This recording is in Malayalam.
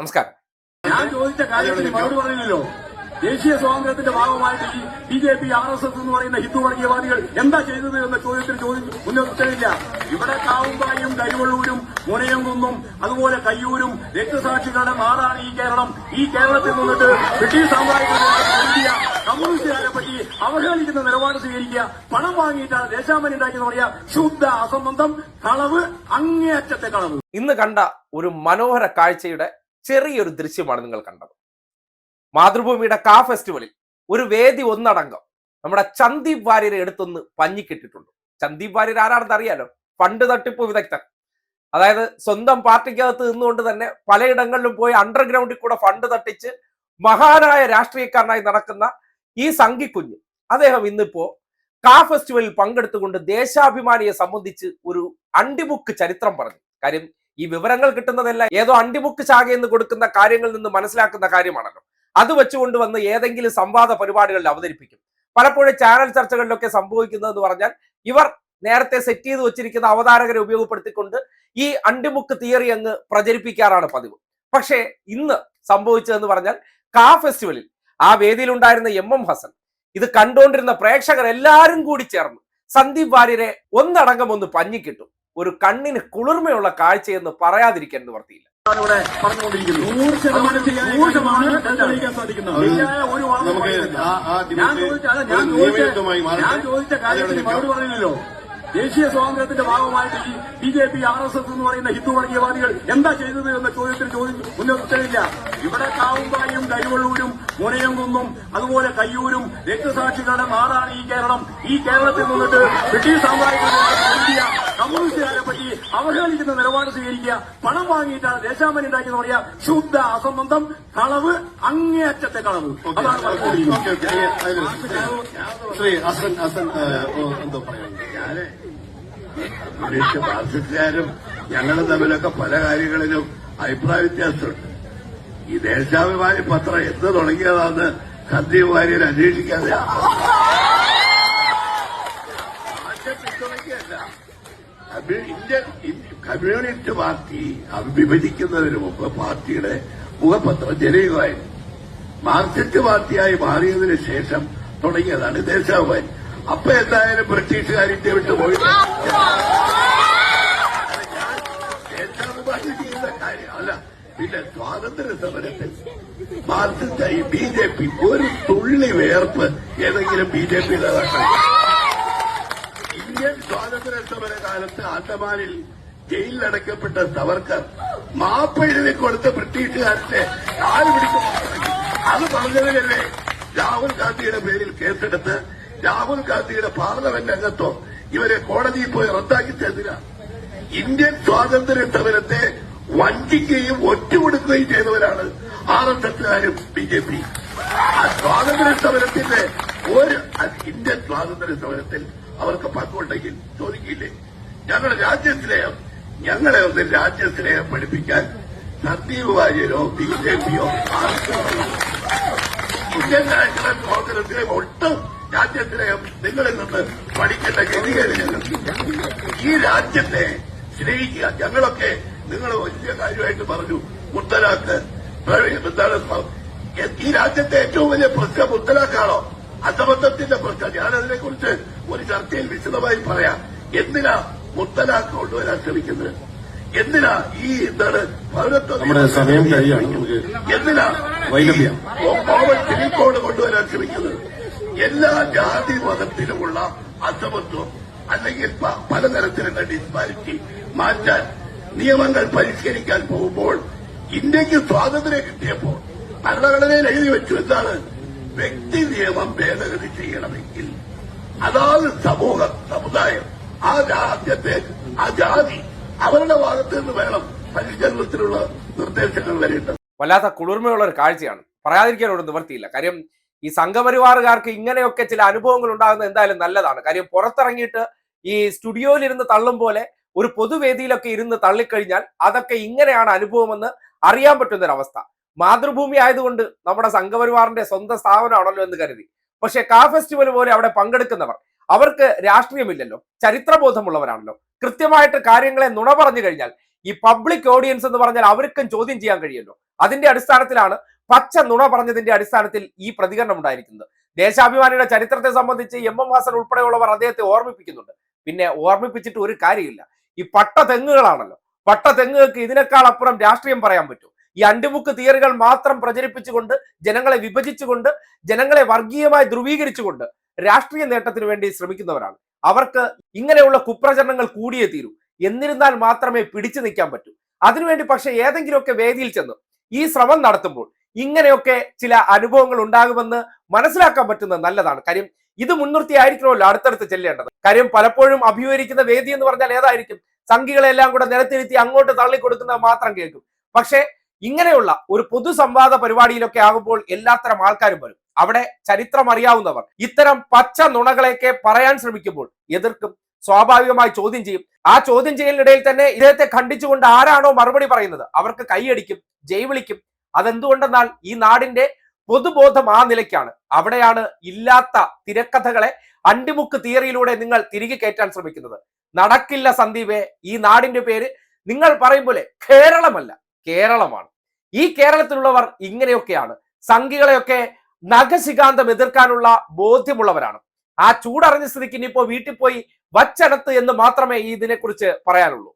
നമസ്കാരം. ഞാൻ ചോദിച്ച കാര്യത്തിന് മറുപടി പറഞ്ഞില്ലല്ലോ ദേശീയ സ്വാതന്ത്ര്യത്തിന്റെ ഭാഗമായിട്ട് ഈ B J P R S S എന്ന് പറയുന്ന ഹിന്ദു വർഗീയവാദികൾ എന്താ ചെയ്തത് എന്ന ചോദ്യത്തിന് ചോദ്യം ഉന്നയിച്ചില്ല ഇവിടെ കാവുമ്പായും കരിവള്ളൂരും മുനയംകുന്നും അതുപോലെ കയ്യൂരും രക്തസാക്ഷികളുടെ നാടാണ് ഈ കേരളം. ഈ കേരളത്തിൽ നിന്നിട്ട് ബ്രിട്ടീഷ് സാമ്രാജ്യ കമ്മ്യൂണിസ്റ്റുകാരെ പറ്റി അവഹേളിക്കുന്ന നിലപാട് സ്വീകരിക്കുക പണം വാങ്ങിയിട്ടാണ് ദേശാമനി ഉണ്ടാക്കിയെന്ന് പറയാ ശുദ്ധ അസംബന്ധം കളവ് അങ്ങേയറ്റത്തെ കളവ്. ഇന്ന് കണ്ട ഒരു മനോഹര കാഴ്ചയുടെ ചെറിയൊരു ദൃശ്യമാണ് നിങ്ങൾ കണ്ടത്. മാതൃഭൂമിയുടെ കാ ഫെസ്റ്റിവലിൽ ഒരു വേദി ഒന്നടങ്കം നമ്മുടെ ചന്ദീപ് വാര്യരെ എടുത്തൊന്ന് പഞ്ഞിക്കിട്ടിട്ടുണ്ട്. ചന്ദീപ് വാര്യർ ആരാണെന്ന് അറിയാലോ ഫണ്ട് തട്ടിപ്പ് വിദഗ്ധൻ. അതായത് സ്വന്തം പാർട്ടിക്കകത്ത് നിന്നുകൊണ്ട് തന്നെ പലയിടങ്ങളിലും പോയി അണ്ടർഗ്രൗണ്ടിൽ കൂടെ ഫണ്ട് തട്ടിച്ച് മഹാനായ രാഷ്ട്രീയക്കാരനായി നടക്കുന്ന ഈ സംഘിക്കുഞ്ഞ് അദ്ദേഹം ഇന്നിപ്പോ കാ ഫെസ്റ്റിവലിൽ പങ്കെടുത്തുകൊണ്ട് ദേശാഭിമാനിയെ സംബന്ധിച്ച് ഒരു അണ്ടിമുക്ക് ചരിത്രം പറഞ്ഞു. കാര്യം ഈ വിവരങ്ങൾ കിട്ടുന്നതെല്ലാം ഏതോ അണ്ടിമുക്ക് ശാഖയിൽ നിന്ന് കൊടുക്കുന്ന കാര്യങ്ങളിൽ നിന്ന് മനസ്സിലാക്കുന്ന കാര്യമാണല്ലോ. അത് വെച്ചുകൊണ്ട് വന്ന് ഏതെങ്കിലും സംവാദ പരിപാടികളിൽ അവതരിപ്പിക്കും. പലപ്പോഴും ചാനൽ ചർച്ചകളിലൊക്കെ സംഭവിക്കുന്നതെന്ന് പറഞ്ഞാൽ ഇവർ നേരത്തെ സെറ്റ് ചെയ്ത് വെച്ചിരിക്കുന്ന അവതാരകരെ ഉപയോഗപ്പെടുത്തിക്കൊണ്ട് ഈ അണ്ടിമുക്ക് തിയറി അങ്ങ് പ്രചരിപ്പിക്കാറാണ് പതിവ്. പക്ഷേ ഇന്ന് സംഭവിച്ചതെന്ന് പറഞ്ഞാൽ കാ ഫെസ്റ്റിവലിൽ ആ വേദിയിലുണ്ടായിരുന്ന എം എം ഹസൻ ഇത് കണ്ടുകൊണ്ടിരുന്ന പ്രേക്ഷകർ എല്ലാവരും കൂടി ചേർന്ന് സന്ദീപ് വാര്യരെ ഒന്നടങ്കം ഒന്ന് പഞ്ഞിക്കിട്ടു. ഒരു കണ്ണിന് കുളിർമയുള്ള കാഴ്ചയെന്ന് പറയാതിരിക്കാൻ നിവർത്തിയില്ല ദേശീയ സ്വാതന്ത്ര്യത്തിന്റെ ഭാഗമായിട്ട് ഈ B J P R S S എന്ന് പറയുന്ന ഹിന്ദു വർഗീയവാദികൾ എന്താ ചെയ്തത് എന്ന ചോദ്യത്തിന് ചോദ്യം ഉന്നയിച്ചില്ല ഇവിടെ കാവുമ്പായും കരുവള്ളൂരും മുനയംകുന്നും അതുപോലെ കയ്യൂരും രക്തസാക്ഷികളുടെ നാടാണ് ഈ കേരളം. ഈ കേരളത്തിൽ നിന്നിട്ട് ബ്രിട്ടീഷ് സാമ്രാജ്യത്തിലെ കമ്മ്യൂണിസ്റ്റുകാരെ പറ്റി അവഹേളിക്കുന്ന നിലപാട് സ്വീകരിക്കുക പണം വാങ്ങിയിട്ടാണ് ദേശാമനി ഉണ്ടാക്കിയെന്ന് പറയാ ശുദ്ധ അസംബന്ധം കളവ് അങ്ങേയറ്റത്തെ കളവ്. അതാണ് ശ്രീ എന്തോ ഞാൻ ബ്രിട്ടീഷ് മാർക്സിസ്റ്റുകാരും തമ്മിലൊക്കെ പല കാര്യങ്ങളിലും അഭിപ്രായ വ്യത്യാസമുണ്ട്. ഈ ദേശാഭിമാനി പത്രം എന്ത് തുടങ്ങിയതാന്ന് സന്ദീപ് വാര്യർ അന്വേഷിക്കാതെ ഇന്ത്യൻ ഇന്ത്യ- കമ്മ്യൂണിസ്റ്റ് പാർട്ടി വിഭജിക്കുന്നതിന് മുമ്പ് പാർട്ടിയുടെ മുഖപത്രം ജനയുഗമായിരുന്നു മാർക്സിസ്റ്റ് പാർട്ടിയായി മാറിയതിനു ശേഷം തുടങ്ങിയതാണ് ദേശാഭിമാനി. അപ്പൊ എന്തായാലും ബ്രിട്ടീഷുകാർ ഇന്ത്യ വിട്ടു പോയി പിന്നെ സ്വാതന്ത്ര്യ സമരത്തിൽ മാർക്സിസ്റ്റായി ബി ജെ പി ഒരു തുള്ളി വേർപ്പ് ഏതെങ്കിലും ബി ജെ പി നേതാക്കൾ ഇന്ത്യൻ സ്വാതന്ത്ര്യ സമര കാലത്ത് ആൻഡമാനിൽ ജയിലിലടക്കപ്പെട്ട സവർക്കർ മാപ്പ് എഴുതി കൊടുത്ത് ബ്രിട്ടീഷുകാരന്റെ കാൽ പിടിച്ചു അത് പറഞ്ഞതിനല്ലേ രാഹുൽ ഗാന്ധിയുടെ പേരിൽ കേസെടുത്ത് രാഹുൽ ഗാന്ധിയുടെ പാർലമെന്റ് അംഗത്വം ഇവരെ കോടതിയിൽ പോയി റദ്ദാക്കി തന്നില്ല ഇന്ത്യൻ സ്വാതന്ത്ര്യ സമരത്തെ വഞ്ചിക്കുകയും ഒറ്റുകൊടുക്കുകയും ചെയ്തവരാണ് ആർ എസ് എസുകാരും ബി ജെ പി. സ്വാതന്ത്ര്യ സമരത്തിന്റെ ഒരു ഇന്ത്യൻ സ്വാതന്ത്ര്യ സമരത്തിൽ അവർക്ക് പങ്കുണ്ടെങ്കിൽ ചോദിക്കില്ലേ? ഞങ്ങളുടെ രാജ്യസ്നേഹം ഞങ്ങളെ ഒന്ന് രാജ്യസ്നേഹം പഠിപ്പിക്കാൻ സന്ദീപ് വാര്യരോ ബി ജെ പിയോ ഇന്ത്യൻ കോൺഗ്രസിലെ ഒട്ടും രാജ്യസ്നേഹം നിങ്ങളിൽ നിന്ന് പഠിക്കേണ്ട ഗതികേട് ഞങ്ങൾക്ക് ഈ രാജ്യത്തെ സ്നേഹിക്കുക. ഞങ്ങളൊക്കെ നിങ്ങൾ വലിയ കാര്യമായിട്ട് പറഞ്ഞു. മുത്തലാഖ് എന്താണ് ഈ രാജ്യത്തെ ഏറ്റവും വലിയ പ്രശ്നം മുത്തലാക്കാണോ അസമത്വത്തിന്റെ പ്രശ്നം ഞാനതിനെ കുറിച്ച് ഒരു ചർച്ചയിൽ വിശദമായി പറയാം. എന്തിനാ മുത്തലാഖ് കൊണ്ടുവരാൻ ശ്രമിക്കുന്നത്? എന്തിനാ ഈ എന്താണ് നമ്മുടെ സമയം കഴിയാണ് എന്തിനാ വൈലഭ്യം. കോമൺ സിവിൽ കോഡ് കൊണ്ടുവരാൻ ശ്രമിക്കുന്നത്? എല്ലാ ജാതി മതത്തിലുമുള്ള അസമത്വം അല്ലെങ്കിൽ പലതരത്തിലുള്ള ഡിസ്പാരിറ്റി മാറ്റാൻ നിയമങ്ങൾ പരിഷ്കരിക്കാൻ പോകുമ്പോൾ ഇന്ത്യയ്ക്ക് സ്വാതന്ത്ര്യം കിട്ടിയപ്പോൾ ഭരണഘടനയിൽ എഴുതി വെച്ചു എന്താണ്? വ്യക്തി നിയമം ഭേദഗതി ചെയ്യണമെങ്കിൽ അതാത് സമൂഹം സമുദായം. ആ രാജ്യത്തെ ആ ജാതി അവരുടെ ഭാഗത്ത് നിന്ന് വേണം പരിചരണത്തിലുള്ള നിർദ്ദേശങ്ങൾ വരേണ്ടത്. വല്ലാത്ത കുളിർമയുള്ള ഒരു കാഴ്ചയാണ്. പറയാതിരിക്കാൻ ഒരു നിവർത്തിയില്ല കാര്യം ഈ സംഘപരിവാറുകാർക്ക് ഇങ്ങനെയൊക്കെ ചില അനുഭവങ്ങൾ ഉണ്ടാകുന്നത് എന്തായാലും നല്ലതാണ്. കാര്യം പുറത്തിറങ്ങിയിട്ട് ഈ സ്റ്റുഡിയോയിൽ ഇരുന്ന് തള്ളും പോലെ ഒരു പൊതുവേദിയിലൊക്കെ ഇരുന്ന് തള്ളിക്കഴിഞ്ഞാൽ അതൊക്കെ ഇങ്ങനെയാണ് അനുഭവമെന്ന് അറിയാൻ പറ്റുന്നൊരവസ്ഥ. മാതൃഭൂമി ആയതുകൊണ്ട് നമ്മുടെ സംഘപരിവാറിന്റെ സ്വന്തം സ്ഥാപനമാണല്ലോ എന്ന് കരുതി. പക്ഷെ കാ ഫെസ്റ്റിവൽ പോലെ അവിടെ പങ്കെടുക്കുന്നവർ അവർക്ക് രാഷ്ട്രീയമില്ലല്ലോ ചരിത്രബോധമുള്ളവരാണല്ലോ. കൃത്യമായിട്ട് കാര്യങ്ങളെ നുണ പറഞ്ഞു കഴിഞ്ഞാൽ ഈ പബ്ലിക് ഓഡിയൻസ് എന്ന് പറഞ്ഞാൽ അവർക്കും ചോദ്യം ചെയ്യാൻ കഴിയുമല്ലോ. അതിന്റെ അടിസ്ഥാനത്തിലാണ് പച്ച നുണ പറഞ്ഞതിന്റെ അടിസ്ഥാനത്തിൽ ഈ പ്രതികരണം ഉണ്ടായിരിക്കുന്നത്. ദേശാഭിമാനിയുടെ ചരിത്രത്തെ സംബന്ധിച്ച് എം എം ഹാസൻ ഉൾപ്പെടെയുള്ളവർ അദ്ദേഹത്തെ ഓർമ്മിപ്പിക്കുന്നുണ്ട്. പിന്നെ ഓർമ്മിപ്പിച്ചിട്ട് ഒരു കാര്യമില്ല. ഈ പട്ട തെങ്ങുകളാണല്ലോ പട്ട തെങ്ങുകൾക്ക് ഇതിനേക്കാൾ അപ്പുറം രാഷ്ട്രീയം പറയാൻ പറ്റും ഈ അണ്ടിമുക്ക് തിയറികൾ മാത്രം പ്രചരിപ്പിച്ചുകൊണ്ട് ജനങ്ങളെ വിഭജിച്ചുകൊണ്ട് ജനങ്ങളെ വർഗീയമായി ധ്രുവീകരിച്ചുകൊണ്ട് രാഷ്ട്രീയ നേട്ടത്തിന് വേണ്ടി ശ്രമിക്കുന്നവരാണ്. അവർക്ക് ഇങ്ങനെയുള്ള കുപ്രചരണങ്ങൾ കൂടിയേ തീരൂ. എന്നിരുന്നാൽ മാത്രമേ പിടിച്ചു നിൽക്കാൻ പറ്റൂ. അതിനുവേണ്ടി പക്ഷെ ഏതെങ്കിലുമൊക്കെ വേദിയിൽ ചെന്ന് ഈ ശ്രമം നടത്തുമ്പോൾ ഇങ്ങനെയൊക്കെ ചില അനുഭവങ്ങൾ ഉണ്ടാകുമെന്ന് മനസ്സിലാക്കാൻ പറ്റുന്നത് നല്ലതാണ്. കാര്യം ഇത് മുൻനിർത്തി ആയിരിക്കണമല്ലോ അടുത്തടുത്ത് ചെല്ലേണ്ടത്. കാര്യം പലപ്പോഴും അഭിമുഖീകരിക്കുന്ന വേദി എന്ന് പറഞ്ഞാൽ ഏതായിരിക്കും? സംഘികളെല്ലാം കൂടെ നിലത്തിരുത്തി അങ്ങോട്ട് തള്ളിക്കൊടുക്കുന്നത് മാത്രം കേൾക്കും. പക്ഷേ ഇങ്ങനെയുള്ള ഒരു പൊതുസംവാദ പരിപാടിയിലൊക്കെ ആകുമ്പോൾ എല്ലാത്തരം ആൾക്കാരും വരും. അവിടെ ചരിത്രം അറിയാവുന്നവർ. ഇത്തരം പച്ച നുണകളെയൊക്കെ പറയാൻ ശ്രമിക്കുമ്പോൾ എതിർക്കും. സ്വാഭാവികമായി ചോദ്യം ചെയ്യും. ആ ചോദ്യം ചെയ്യലിനിടയിൽ തന്നെ ഇദ്ദേഹത്തെ ഖണ്ഡിച്ചുകൊണ്ട് ആരാണോ മറുപടി പറയുന്നത്? അവർക്ക് കൈയടിക്കും ജയ് വിളിക്കും. അതെന്തുകൊണ്ടെന്നാൽ ഈ നാടിന്റെ പൊതുബോധം ആ നിലയ്ക്കാണ്. അവിടെയാണ് ഇല്ലാത്ത തിരക്കഥകളെ അണ്ടിമുക്ക് തിയറിയിലൂടെ നിങ്ങൾ തിരികെ കയറ്റാൻ ശ്രമിക്കുന്നത്. നടക്കില്ല സന്ദീപെ ഈ നാടിന്റെ പേര് നിങ്ങൾ പറയും പോലെ കേരളമല്ല. കേരളമാണ്. ഈ കേരളത്തിലുള്ളവർ ഇങ്ങനെയൊക്കെയാണ്. സംഘികളെയൊക്കെ നഖശികാന്തം എതിർക്കാനുള്ള ബോധ്യമുള്ളവരാണ്. ആ ചൂടറിഞ്ഞ സ്ഥിതിക്ക് ഇനിയിപ്പോ വീട്ടിൽ പോയി വച്ചടത്ത് എന്ന് മാത്രമേ ഇതിനെക്കുറിച്ച് പറയാനുള്ളൂ.